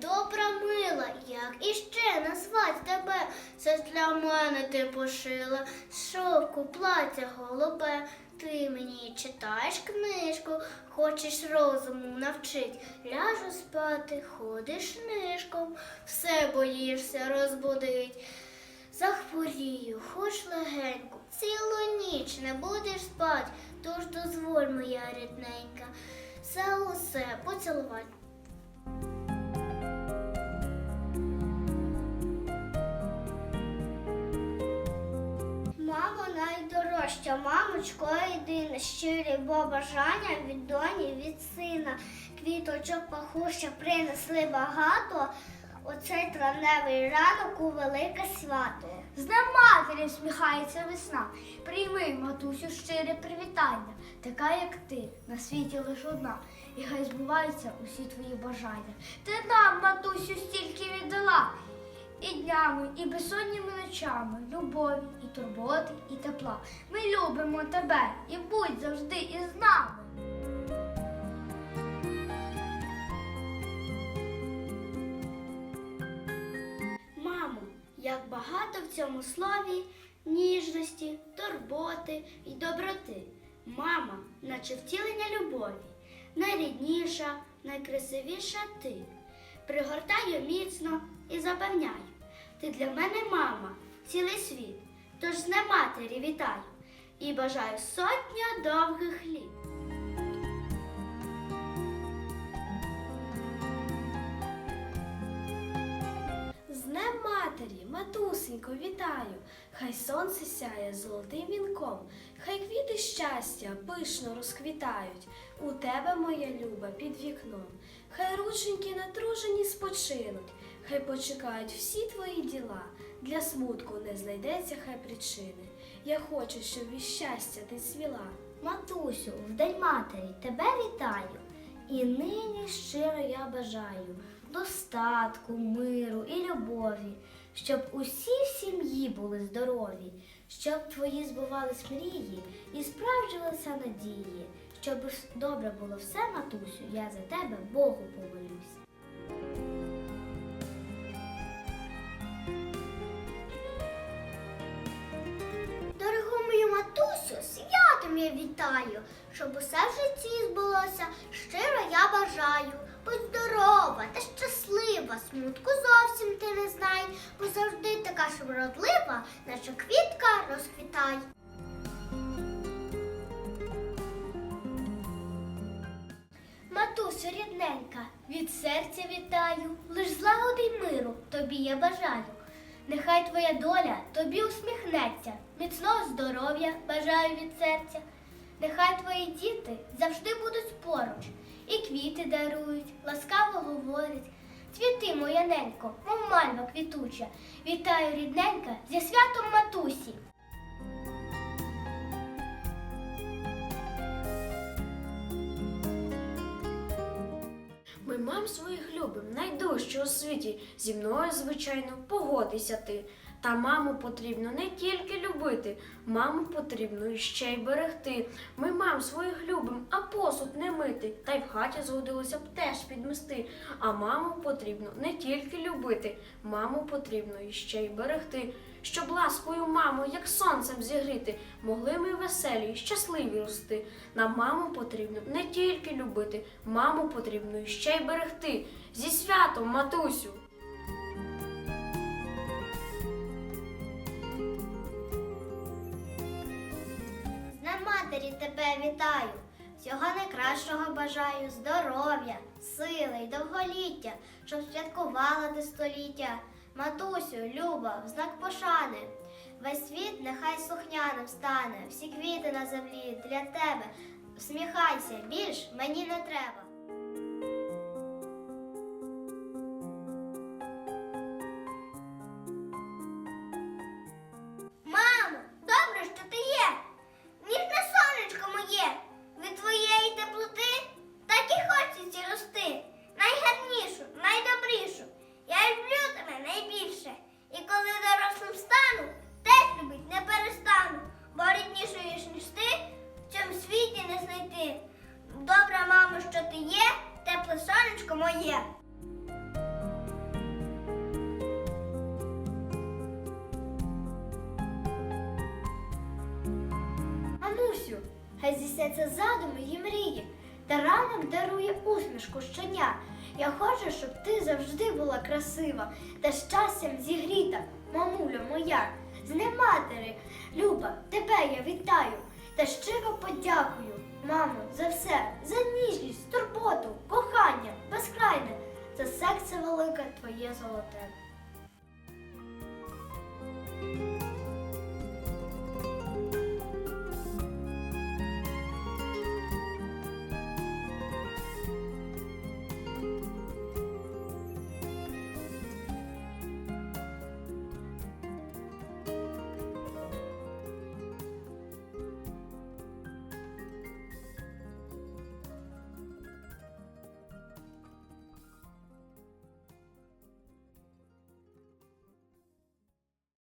добра, мила, як іще назвать тебе? Це для мене ти пошила шовку плаття голубе. Ти мені читаєш книжку, хочеш розуму навчить. Ляжу спати, ходиш нишком, все боїшся розбудить. Захворію, хоч легенько, цілу ніч не будеш спать, тож дозволь, моя рідненька, за усе поцілувати. Мамо найдорожча, мамочко єдина, щирі бажання від доні, від сина. Квіточок пахуща принесли багато. Оцей травневий ранок у велике свято. З Днем матері всміхається весна. Прийми, матусю, щире привітання, така, як ти, на світі лиш одна, і хай збуваються усі твої бажання. Ти нам, матусю, стільки віддала. І днями, і безсонніми ночами, любові, і турботи, і тепла. Ми любимо тебе і будь завжди із нами. Мамо, як багато в цьому слові ніжності, турботи і доброти. Мама, наче втілення любові, найрідніша, найкрасивіша ти. Пригортаю міцно і запевняю, ти для мене мама, цілий світ. Тож з нематері матері вітаю і бажаю сотня довгих літ. Матусенько, вітаю! Хай сонце сяє золотим вінком, хай квіти щастя пишно розквітають. У тебе, моя люба, під вікном. Хай рученьки натружені спочинуть, хай почекають всі твої діла. Для смутку не знайдеться хай причини. Я хочу, щоб від щастя ти цвіла. Матусю, в День матері тебе вітаю. І нині щиро я бажаю достатку, миру і любові, щоб усі в сім'ї були здорові, щоб твої збувались мрії і справджувалися надії, щоб добре було все, матусю, я за тебе Богу помолюсь. Дорогу мою матусю, святом я вітаю, щоб усе в житті збулося, щиро я бажаю. Будь здорова та щаслива, смутку зовсім ти не знай, бо завжди така ж вродлива, наче квітка розквітай. Матусю рідненька, від серця вітаю, лиш злагоди й миру тобі я бажаю. Нехай твоя доля тобі усміхнеться, міцного здоров'я бажаю від серця. Нехай твої діти завжди будуть поруч, і квіти дарують, ласкаво говорять. Цвіти, моя ненько, мов мальва квітуча, вітаю рідненька зі святом матусі. Ми мам своїх любим, найдужче у світі. Зі мною, звичайно, погодися ти. Та маму потрібно не тільки любити, маму потрібно іще й берегти. Ми мам своїх любим, а посуд не мити, та й в хаті згодилося б теж підмести. А маму потрібно не тільки любити, маму потрібно іще й берегти. Щоб ласкою маму, як сонцем зігріти, могли ми веселі й щасливі рости. Нам маму потрібно не тільки любити, маму потрібно іще й берегти. Зі святом, матусю! Матері тебе вітаю. Всього найкращого бажаю здоров'я, сили й довголіття, щоб святкувала ти століття. Матусю, Люба, в знак пошани. Весь світ нехай слухняним стане, всі квіти на землі для тебе. Всміхайся, більш мені не треба. Дякую, що ти є, тепле сонечко моє. Мамусю, хай здійсняться задуми і мрії, та ранок дарує усмішку щодня. Я хочу, щоб ти завжди була красива та щастям зігріта, мамуля моя. З нематери, Люба, тебе я вітаю та щиро подякую мамо, за все, за ніжність, турботу, кохання, безкрайне, за серце велике твоє золоте.